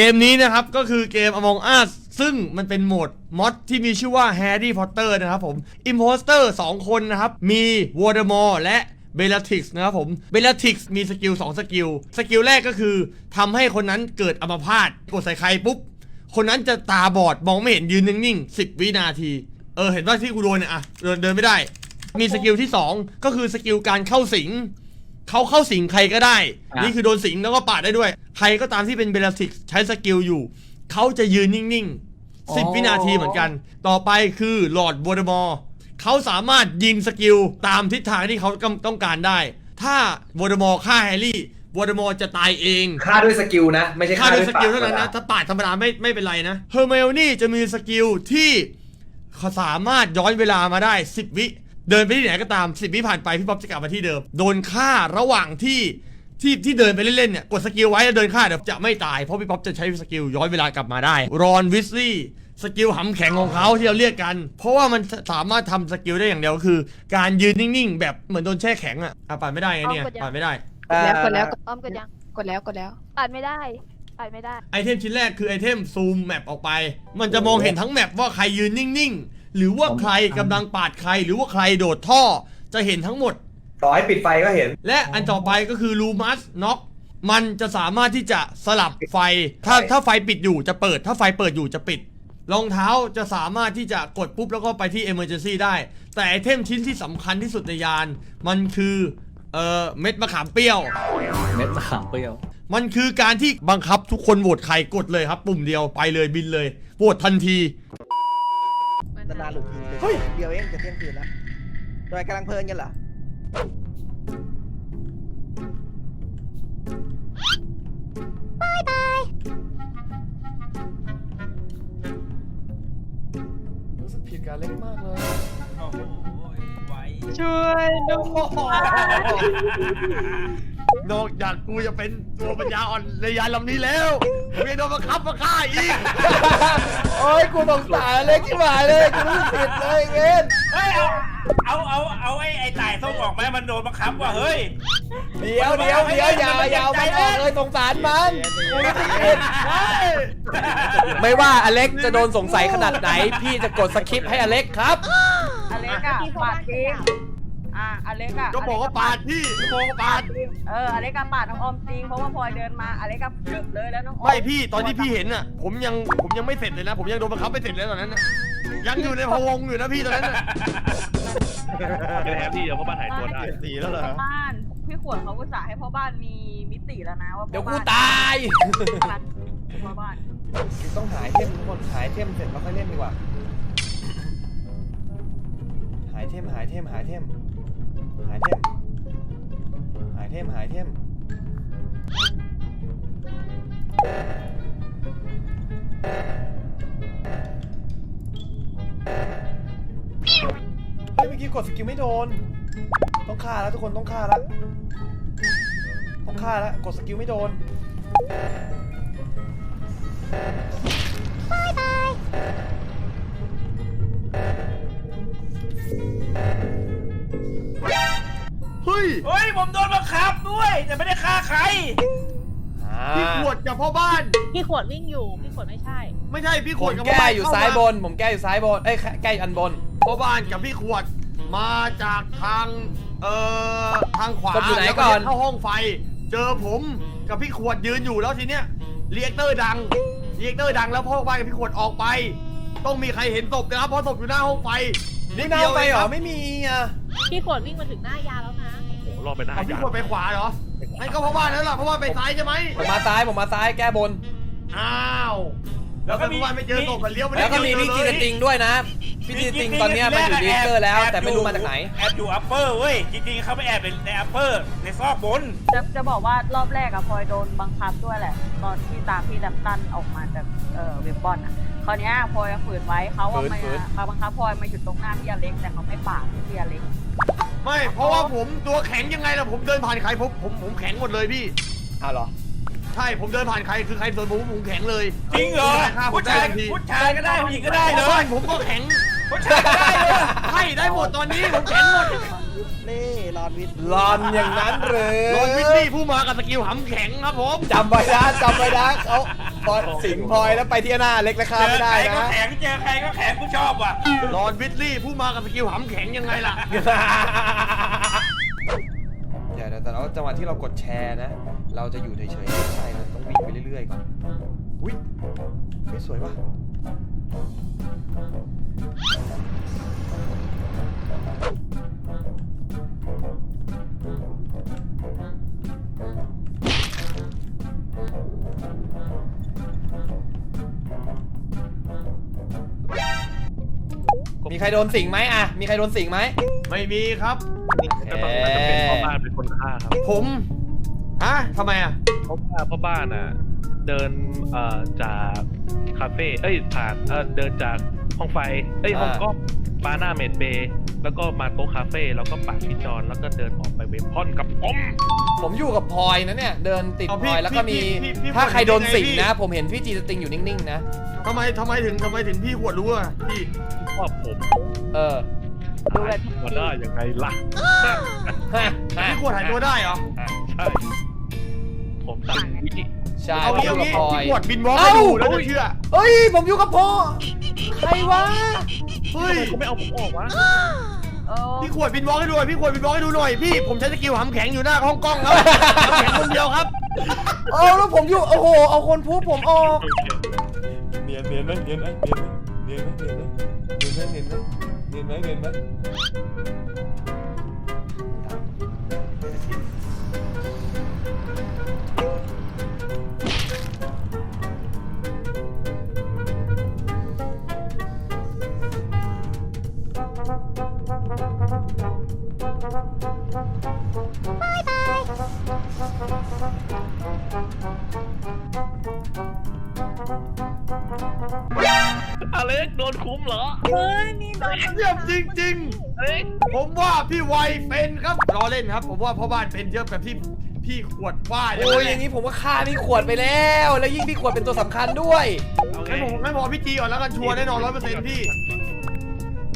เกมนี้นะครับก็คือเกม Among Us ซึ่งมันเป็นโหมดมอดที่มีชื่อว่า Harry Potter นะครับผม Imposter 2คนนะครับ มี Voldemort และ Bellatrix นะครับผม Bellatrix มีสกิล2สกิล สกิลแรกก็คือทำให้คนนั้นเกิดอัมพาตกดใส่ใครปุ๊บ คนนั้นจะตาบอดมองไม่เห็นยืนนิ่งๆ10 วินาที เออเห็นว่าที่กูโดนเนี่ยอะเดินเดินไม่ได้ มีสกิลที่ 2 ก็คือสกิลการเข้าสิง เขาเข้าสิงใครก็ได้ อะ นี่คือโดนสิงแล้วก็ปาดได้ด้วย ใครก็ตามที่เป็นเบลติกใช้สกิลอยู่ เขาจะยืนนิ่งๆ 10 วินาทีเหมือนกัน ต่อไปคือหลอดวอร์ดมอร์เขาสามารถยิงสกิลตามทิศทางที่เขาต้องการได้ ถ้าวอร์ดมอร์ฆ่าแฮร์รี่วอร์ดมอร์จะตายเอง ฆ่าด้วยสกิลนะ ไม่ใช่ฆ่าฆ่าด้ด้ววยยสกิลเท่าปนั้นนะธรรมดถ้าปาดธรรมดาไม่ไม่เป็นไรนะ เฮอร์เมลนี่จะมีสกิลที่เขาสามารถย้อนเวลามาได้ 10 วิ เดินไปที่ไหนก็ตาม10วิผ่านไปพี่ป๊อปจะกลับมาที่เดิม โดนฆ่าระหว่างที่ที่ที่เดินไปเล่นๆเนี่ยกดสกิลไว้แล้วเดินฆ่าเดี๋ยวจะไม่ตายเพราะพี่ป๊อปจะใช้สกิลย้อนเวลากลับมาได้ รอนวิสลี่สกิลหำแข็งของเขาที่เราเรียกกัน เพราะว่ามันสามารถทำสกิลได้อย่างเดียวก็คือ การยืนนิ่งๆ แบบเหมือนโดนแช่แข็งอะอะปัดไม่ได้ไงเนี่ยปัดไม่ได้แล้วกดแล้วอ้อมกดยังกดแล้วกดแล้วปัดไม่ได้ปัดไม่ได้ไอเทมชิ้นแรกคือไอเทมซูมแมปออกไป มันจะมองเห็นทั้งแมปว่าใครยืนนิ่งๆ หรือว่าใครกำลังปาดใคร หรือว่าใครโดดท่อจะเห็นทั้งหมด ต่อให้ปิดไฟก็เห็น และอันต่อไปก็คือลูมัสน็อกมันจะสามารถที่จะสลับไฟ ถ้าถ้าไฟปิดอยู่จะเปิด ถ้าไฟเปิดอยู่จะปิด รองเท้าจะสามารถที่จะกดปุ๊บแล้วก็ไปที่ Emergency ได้ แต่ไอเทมชิ้นที่สำคัญที่สุดในยาน มันคือเอ่อเม็ดมะขามเปรี้ยว เม็ดมะขามเปรี้ยว มันคือการที่บังคับทุกคนโหวตใครกดเลยครับ ปุ่มเดียวไปเลยบินเลยโหวตทันที นานๆหลุดทีเฮ้ยเดียวเองจะเที่ยงคืนแล้วโดยกำลังเพลินกันเหรอรู้สึกผิดการเล็กมากเลย โอ้โหไว้ช่วยดู นอกจากกูจะเป็นตัวปัญญาอ่อนในยานลำนี้แล้วกูยังโดนบังคับมาฆ่าอีกโอ้ยกูสงสารเลยที่หมายเลยกูรู้สึกผิดเลยเงินเฮ้ยเอาเอาเอาเอาไอ้ไอ้ต่ายส้มออกไหมมันโดนบังคับว่ะเฮ้ย เดี๋ยวเดี๋ยวเดี๋ยวอย่าอย่าเอามันออกเลยสงสารมันกูรู้สึกผิดไม่ว่าอเล็กจะโดนสงสัยขนาดไหน พี่จะกดสคริปต์ให้อเล็กครับ อเล็กอะปาดจริง อะอเล็กอะก็บอกว่าปาดพี่ก็บอกว่าปาด เอออเล็กอะปาดน้องออมจริงเพราะว่าพลอยเดินมาอเล็กอะพลึบเลยแล้วน้องออมไม่พี่ตอนที่พี่เห็นอะ ผมยังผมยังไม่เสร็จเลยนะ ผมยังโดนบังคับไม่เสร็จเลยตอนนั้นน่ะยังอยู่ในพะวงอยู่นะพี่ตอนนั้นน่ะก็แฮปปี้เดี๋ยวเพราะบ้านหายตัวได้ สีแล้วเหรอ บ้านพี่ขวดเขาอุตส่าห์ให้พ่อบ้านมีมิติแล้วนะว่าเดี๋ยวพ่อกูบ้านตาย พ่อบ้านต้องหายเทมทุกคนหายเทมเสร็จแล้วค่อยเล่นดีกว่า หายเทมหายเทมหายเทม หายเทมหายเทมหายเทมเฮ้ยเมื่อกี้กดสกิลไม่โดน ต้องฆ่าแล้วทุกคนต้องฆ่าแล้วต้องฆ่าแล้วกดสกิลไม่โดน เฮ้ยเฮ้ยผมโดนบังคับด้วย แต่ไม่ได้ฆ่าใครพี่ขวดกับพ่อบ้าน พี่ขวดวิ่งอยู่ พี่ขวดไม่ใช่ ไม่ใช่พี่ขผวดมกับพ่อแก้บ้านอยู่เข้มซ้ายบน ผมแก้อยู่ซ้ายบน เอ้ยแก้อยู่อันบนพ่อบ้านกับพี่ขวดมาจากทางเอ่อทางขวาศพอยู่ไหนแล้วก่อนเข้าห้องไฟ เจอผมกับพี่ขวดยืนอยู่แล้วทีเนี้ยเรียกเตอร์ดังเรียกเตอร์ดังแล้วพ่อบ้านกับพี่ขวดออกไป ต้องมีใครเห็นศพนะครับเพราะศพอยู่หน้าห้องไฟนี่หน้าไปเหรอไม่มีอะ พี่ขวดวิ่งมาถึงหน้ายาแล้วนะโอ้โห รอดไปหน้าเอาพี่ยาขวดไปขวาเหรอนั่นก็พ่อบ้านแล้วล่ะเพราะว่าไปซ้ายใช่ไหมผมมาซ้ายผมมาซ้ายแก้บน อ้าวแล้วก็พ่อบ้านไม่เจอศพมันเลี้ยวไปแล้วก็มีเจพี่อจีเลนยจริงด้วยนะ พี่จีนจริงตอนเนี้ยมาอยู่ดีเกอร์แล้ว แต่ไม่รู้มาจากไหน แอบอยู่อัปเปอร์เว้ย จริงๆเขาไปแอบในอัปเปอร์ในซอกบน จะจะบอกว่ารอบแรกอะพลอยโดนบังคับด้วยแหละ ตอนที่ตามพี่ดับตันออกมาจากเอ่อเว็บบอลอะคราวเนี้ยพลอยฝืนไว้เขาว่าฝืนมาฝืนเขาบังคับพลอยมาอยู่ตรงหน้าพี่อเล็กแต่เขาไม่ปาดพี่อเล็ก ไม่ เพราะว่าผมตัวแข็งยังไงล่ะผมเดินผ่านใครผมผมผมแข็งหมดเลยพี่ อ้าวเหรอ ใช่ผมเดินผ่านใครคือใครส่วนผมผมแข็งเลยจริงเหรอฆ่าผมผู้ได้ชายทันทีผู้ชายก็ได้ผู้หญิงก็ได้เหรพ่ออบ้านผมก็แข็ง ผู้ชายได้เลยใช่ได้หมดตอนนี้ผมแข็งหมดนี่รอนวิทย์รอนอย่างนั้นหรือโรนวินนี่ผู้มากับสกิลหำแข็งครับผมจำไว้นะจำไว้นะเขาพอสิงพลอยแล้วไปที่หน้าเล็กและเจข้ามอไม่ใคได้รก็นะแข็งเจอใครก็แข็งกูชอบว่ะรอนวินนี่ผู้มากับสกิลหำแข็งยังไงล่ะเดี๋ยวแต่แล้วจังหวะที่เรากดแชร์นะ เราจะอยู่เฉยๆไม่ใช่เราต้องวิ่งไปเรื่อยๆก่อนอุ้ยเฮ้ยสวยว่ะ มีใครโดนสิงไหมอะ มีใครโดนสิงไหม ไม่มีครับก็ต้องน่าจะเป็นพ่อบ้านเป็นคนฆ่าครับผมฮะทำไมอะ เพราะว่าพ่อบ้านอะ เดินเอ่อจาก คาเฟ่เอ้ยผ่านเออเดินจากห้องไฟ เอ้ยห้องอ่ากล้องบาร์หน้าเมดเบย์แล้วก็มาโต๊ะคาเฟ่แล้วก็ปาดพี่จอนแล้วก็เดินออกไปเวพอนกับผมผมอยู่กับพลอยนะเนี่ย เดินติดเอาพพี่ลอยแล้วก็มีพี่พี่พี่ถ้าใครโดนสิงพี่ นะ ผมเห็นพี่จีสติงอยู่นิ่งๆนะทำไมทำไมถึงทำไมถึงพี่ขวดรู้อะพี่ว่าผมเออดูแบบพี่มาได้ยังไงล่ะ ฮะฮะพี่ขวดหายตัวได้เหรอ ใช่ ผมตังวิธี ใช่เอาผมองี้ยู่เอากับงี้พลอยพี่ขวดบินวอล์กให้ดูเอ้าแล้วจะเชื่อเฮ้ย ผมอยู่กับพ่อใครวะเฮ้ยเขาไม่เอาผมออกวะเออพี่ขวดบินวอล์กให้ดูหน่อยพี่ขวดบินวอล์กให้ดูหน่อยพี่ผมใช้สกิลหำแข็งอยู่หน้าห้องกล้องครับหำแข็งคนเดียวครับเอาแล้วผมอยู่ โอ้โห เอาคนพูดผมออกเนียนเนียนไหมเนียนไหมเนียนไหมเนียนไหมเนียนไหมเนียนไหมเนียนไหมเนียนไหมเนียนไหม อเล็กโดนคุ้มเหรอ เฮ้ยมีโดนเยี่ยมจริงเอ้ยๆผมว่าพี่ไวเป็นครับรอเล่นครับ ผมว่าพ่อบ้านเป็นเยอะแบบที่พี่ขวดว่าอย่างโอ้ยนั้นอแหละย่างนี้ผมก็ฆ่าพี่ขวดไปแล้ว แล้วยิ่งพี่ขวดเป็นตัวสำคัญด้วยเอาไงงั้นผมงั้นผมเอาพี่จีก่อนแล้วกันชัวร์แน่นอนร้อยเปอร์เซ็นต์พี่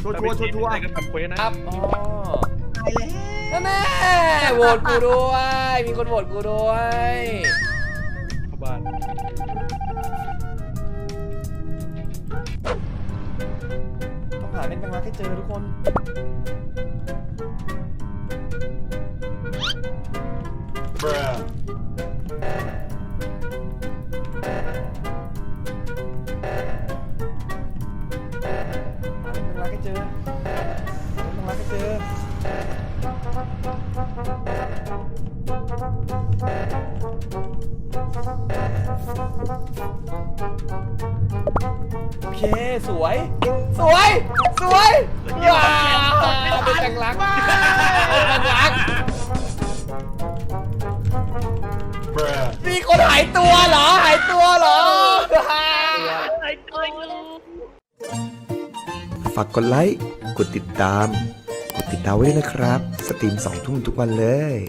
ชัวร์ชัวร์ชัวร์ชัวร์ได้ก็ทำเควสนะครับ อ๋อนั่นแน่โหวตกูด้วย มีคนโหวตกูด้วยพ่อบ้านต้องหาเล่นแมงลักให้เจอทุกคน โอเค สวย สวย สวยว้าวเป็นแมงลักเป็นแมงลักมีคนหายตัวเหรอ หายตัวเหรอ ฝากกดไลค์ กดติดตามกด ติดดาวไว้ด้วยนะครับ สตรีมสองทุ่มทุกวันเลย